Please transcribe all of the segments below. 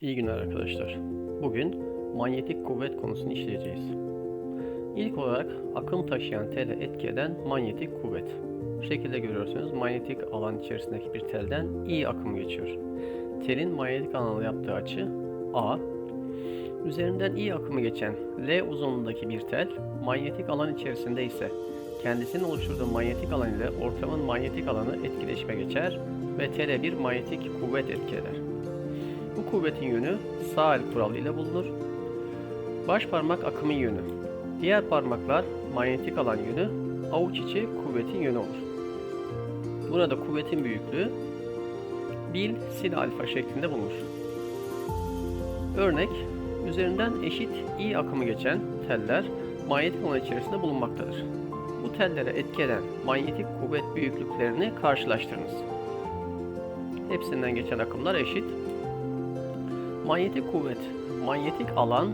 İyi günler arkadaşlar. Bugün manyetik kuvvet konusunu işleyeceğiz. İlk olarak akım taşıyan tele etki eden manyetik kuvvet. Şekilde görüyorsunuz manyetik alan içerisindeki bir telden I akım geçiyor. Telin manyetik alanla yaptığı açı A. Üzerinden I akımı geçen L uzunluğundaki bir tel manyetik alan içerisinde ise kendisinin oluşturduğu manyetik alan ile ortamın manyetik alanı etkileşime geçer ve tele bir manyetik kuvvet etki eder. Kuvvetin yönü sağ el kuralı ile bulunur. Baş parmak akımın yönü. Diğer parmaklar manyetik alan yönü, avuç içi kuvvetin yönü olur. Burada kuvvetin büyüklüğü bil sin alfa şeklinde bulunur. Örnek, üzerinden eşit i akımı geçen teller manyetik alan içerisinde bulunmaktadır. Bu tellere etki eden manyetik kuvvet büyüklüklerini karşılaştırınız. Hepsinden geçen akımlar eşit. Manyetik kuvvet, manyetik alan,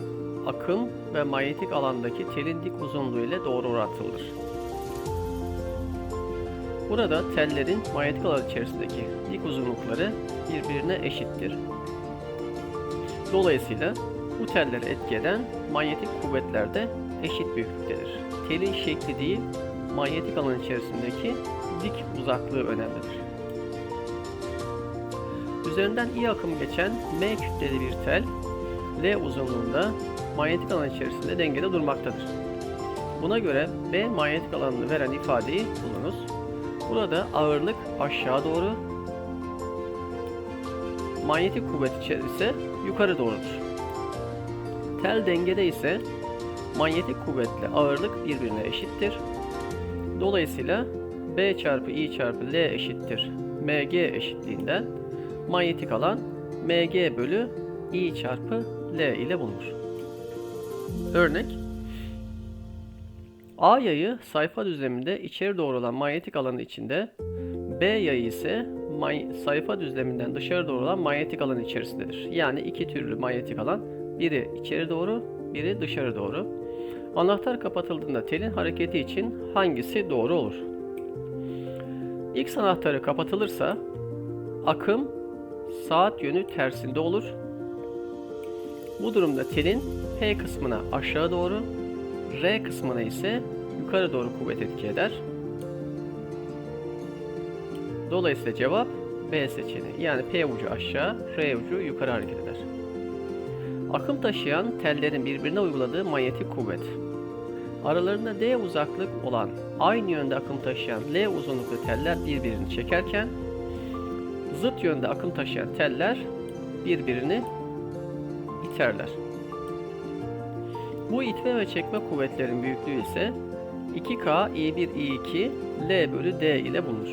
akım ve manyetik alandaki telin dik uzunluğu ile doğru orantılıdır. Burada tellerin manyetik alan içerisindeki dik uzunlukları birbirine eşittir. Dolayısıyla bu telleri etki eden manyetik kuvvetler de eşit büyüklüktedir. Telin şekli değil, manyetik alan içerisindeki dik uzaklığı önemlidir. Üzerinden I akımı geçen M kütleli bir tel L uzunluğunda manyetik alan içerisinde dengede durmaktadır. Buna göre B manyetik alanını veren ifadeyi bulunuz. Burada ağırlık aşağı doğru, manyetik kuvvet ise yukarı doğrudur. Tel dengede ise manyetik kuvvetle ağırlık birbirine eşittir. Dolayısıyla B çarpı I çarpı L eşittir MG eşitliğinden manyetik alan mg bölü i çarpı l ile bulunur. Örnek A yayı sayfa düzleminde içeri doğru olan manyetik alanı içinde, B yayı ise sayfa düzleminden dışarı doğru olan manyetik alan içerisindedir. Yani iki türlü manyetik alan, biri içeri doğru, biri dışarı doğru. Anahtar kapatıldığında telin hareketi için hangisi doğru olur? X anahtarı kapatılırsa akım saat yönü tersinde olur. Bu durumda telin P kısmına aşağı doğru, R kısmına ise yukarı doğru kuvvet etki eder. Dolayısıyla cevap B seçeneği. Yani P ucu aşağı, R ucu yukarı hareket eder. Akım taşıyan tellerin birbirine uyguladığı manyetik kuvvet. Aralarında D uzaklık olan aynı yönde akım taşıyan L uzunluklu teller birbirini çekerken zıt yönde akım taşıyan teller birbirini iterler. Bu itme ve çekme kuvvetlerin büyüklüğü ise 2K I1 I2 L bölü D ile bulunur.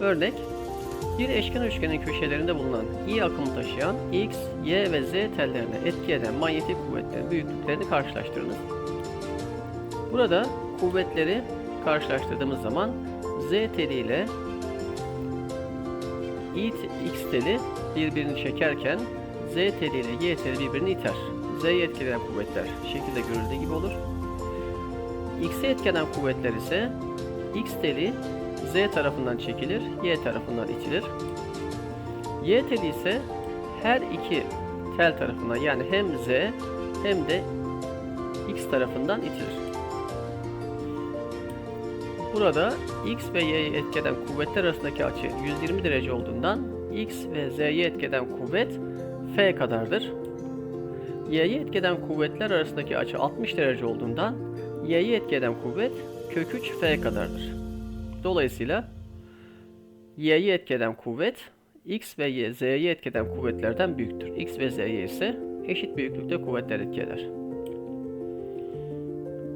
Örnek bir eşkenar üçgenin köşelerinde bulunan I akımı taşıyan X, Y ve Z tellerine etki eden manyetik kuvvetlerin büyüklüklerini karşılaştırınız. Burada kuvvetleri karşılaştırdığımız zaman Z teli ile X teli birbirini çekerken Z teli ile Y teli birbirini iter. Z'yi etkileyen kuvvetler şekilde görüldüğü gibi olur. X'e etkilenen kuvvetler ise X teli Z tarafından çekilir, Y tarafından itilir. Y teli ise her iki tel tarafından yani hem Z hem de X tarafından itilir. Burada X ve Y'yi etkeden kuvvetler arasındaki açı 120 derece olduğundan X ve Z'yi etkeden kuvvet F kadardır. Y'yi etkeden kuvvetler arasındaki açı 60 derece olduğundan Y'yi etkeden kuvvet kök 3 F kadardır. Dolayısıyla Y'yi etkeden kuvvet X ve Y, Z'yi etkeden kuvvetlerden büyüktür. X ve Z'ye ise eşit büyüklükte kuvvetler etki eder.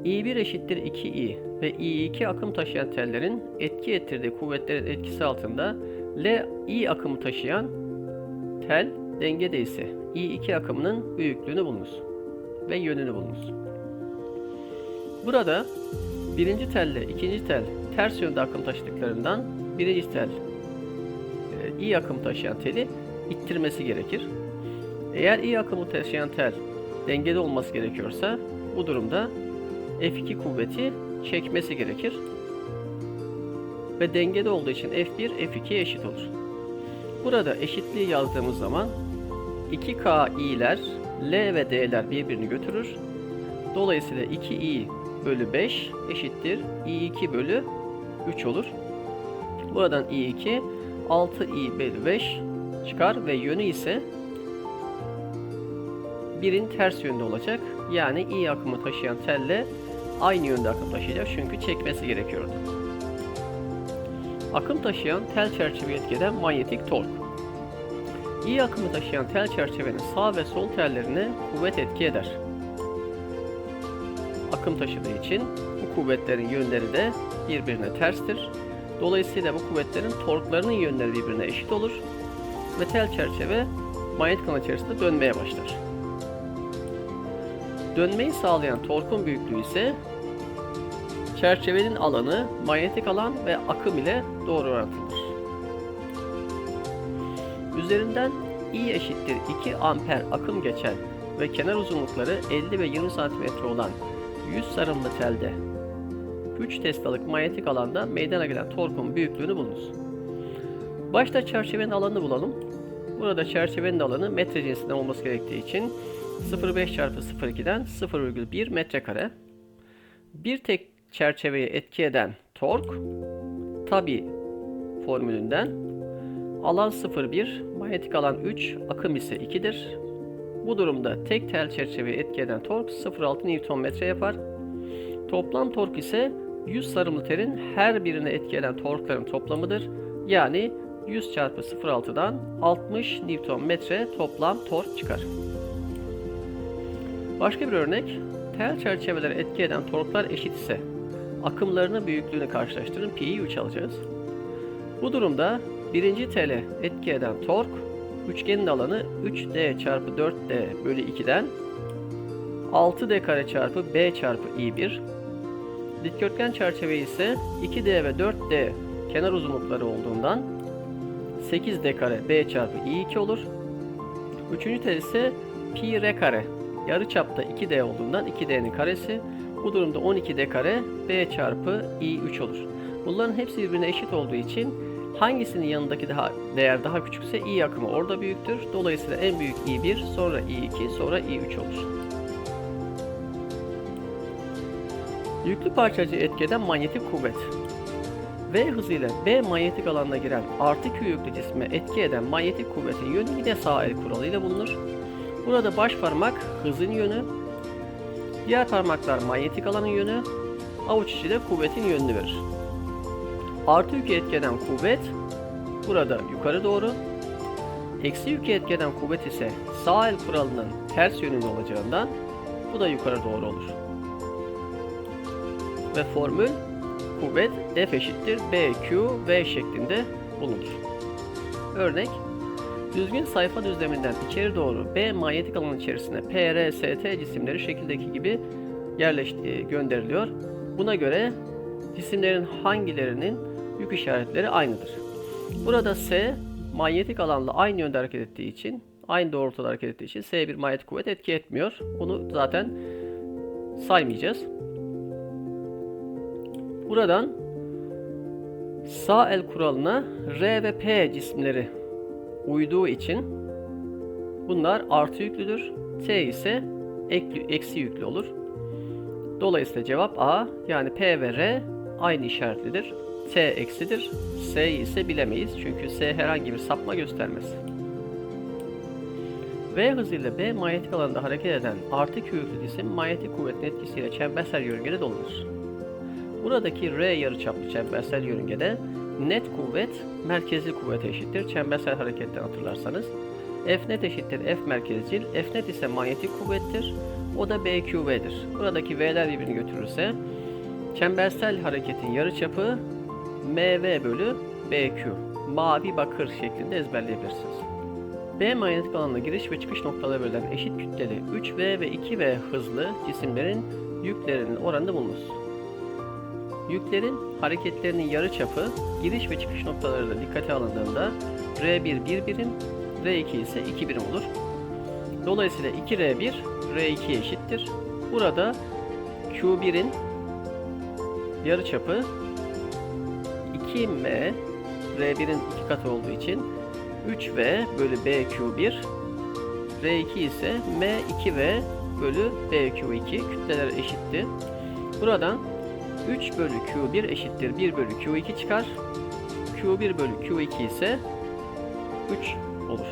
I1 eşittir 2I ve I2 akım taşıyan tellerin etki ettirdiği kuvvetlerin etkisi altında L I akımı taşıyan tel dengede ise I2 akımının büyüklüğünü bulunuz ve yönünü bulunuz. Burada birinci telle ikinci tel ters yönde akım taşıdıklarından birinci tel e, I akım taşıyan teli ittirmesi gerekir. Eğer I akımı taşıyan tel dengede olması gerekiyorsa bu durumda F2 kuvveti çekmesi gerekir. ve dengede olduğu için F1 F2'ye eşit olur. Burada eşitliği yazdığımız zaman 2K i'ler L ve D'ler birbirini götürür. Dolayısıyla 2i bölü 5 eşittir i2 bölü 3 olur. Buradan i2 6i bölü 5 çıkar ve yönü ise birin ters yönde olacak. Yani i akımı taşıyan telle aynı yönde akım taşıyacak çünkü çekmesi gerekiyordu. Akım taşıyan tel çerçeve etkilen manyetik tork. İ akımı taşıyan tel çerçevenin sağ ve sol tellerine kuvvet etki eder. Akım taşıdığı için bu kuvvetlerin yönleri de birbirine terstir. Dolayısıyla bu kuvvetlerin torklarının yönleri birbirine eşit olur ve tel çerçeve manyetik alan içerisinde dönmeye başlar. Dönmeyi sağlayan torkun büyüklüğü ise çerçevenin alanı, manyetik alan ve akım ile doğru orantılıdır. Üzerinden I eşittir 2 amper akım geçen ve kenar uzunlukları 50 ve 20 cm olan 100 sarımlı telde 3 teslalık manyetik alanda meydana gelen torkun büyüklüğünü bulunuz. Başta çerçevenin alanını bulalım. Burada çerçevenin alanı metre cinsinden olması gerektiği için 0,5 çarpı 0,2'den 0,1 metrekare. Bir tek çerçeveye etki eden tork tabi formülünden alan 0,1, manyetik alan 3, akım ise 2'dir. Bu durumda tek tel çerçeveye etki eden tork 0,6 Nm yapar. Toplam tork ise 100 sarımlı telin her birine etki eden torkların toplamıdır. Yani 100 çarpı 0,6'dan 60 Nm toplam tork çıkar. Başka bir örnek, tel çerçevelere etki eden torklar eşit ise akımlarının büyüklüğünü karşılaştırın pi'yi 3 alacağız. Bu durumda birinci tele etki eden tork üçgenin alanı 3D çarpı 4D bölü 2'den 6D kare çarpı B çarpı I1 Dikdörtgen çerçeve ise 2D ve 4D kenar uzunlukları olduğundan 8D kare B çarpı I2 olur. Üçüncü tel ise pi r kare yarı çapta 2D olduğundan 2D'nin karesi bu durumda 12D kare B çarpı I3 olur. Bunların hepsi birbirine eşit olduğu için hangisinin yanındaki daha değer daha küçükse I akımı orada büyüktür. Dolayısıyla en büyük I1 sonra I2 sonra I3 olur. Yüklü parçacığı etkeden manyetik kuvvet. V hızıyla B manyetik alanına giren artı Q yüklü cisme etki eden manyetik kuvvetin yönü yine sağ el kuralıyla bulunur. Burada baş parmak hızın yönü, diğer parmaklar manyetik alanın yönü, avuç içi de kuvvetin yönünü verir. Artı yükü etkeden kuvvet burada yukarı doğru, eksi yükü etkeden kuvvet ise sağ el kuralının ters yönünde olacağından bu da yukarı doğru olur. Ve formül kuvvet F eşittir BQ V şeklinde bulunur. Örnek Düzgün sayfa düzleminden içeri doğru B manyetik alan içerisine P, R, S, T cisimleri şekildeki gibi yerleş e, gönderiliyor. Buna göre cisimlerin hangilerinin yük işaretleri aynıdır. Burada S manyetik alanla aynı yönde hareket ettiği için, aynı doğrultuda hareket ettiği için S bir manyetik kuvvet etki etmiyor. Onu zaten saymayacağız. Buradan sağ el kuralına R ve P cisimleri uyduğu için bunlar artı yüklüdür. T ise ekli, eksi yüklü olur. Dolayısıyla cevap A yani P ve R aynı işaretlidir. T eksidir. S ise bilemeyiz çünkü S herhangi bir sapma göstermez. V hızıyla B manyetik alanda hareket eden artı Q yüklü cisim manyetik kuvvetin etkisiyle çembersel yörüngede dolanır. Buradaki R yarıçaplı çembersel yörüngede net kuvvet merkezli kuvvete eşittir. Çembersel hareketten hatırlarsanız. F net eşittir F merkezcil. F net ise manyetik kuvvettir. O da BQV'dir. Buradaki V'ler birbirini götürürse çembersel hareketin yarıçapı MV bölü BQ. Mavi bakır şeklinde ezberleyebilirsiniz. B manyetik alanına giriş ve çıkış noktaları verilen eşit kütleli 3V ve 2V hızlı cisimlerin yüklerinin oranında bulunuz. Yüklerin hareketlerinin yarıçapı giriş ve çıkış noktaları da dikkate alındığında R1 1 birim, R2 ise 2 birim olur. Dolayısıyla 2R1 R2'ye eşittir. Burada Q1'in yarıçapı 2m R1'in iki katı olduğu için 3v bölü BQ1 R2 ise M2v bölü BQ2 kütleler eşitti. Buradan 3 bölü Q1 eşittir 1 bölü Q2 çıkar. Q1 bölü Q2 ise 3 olur.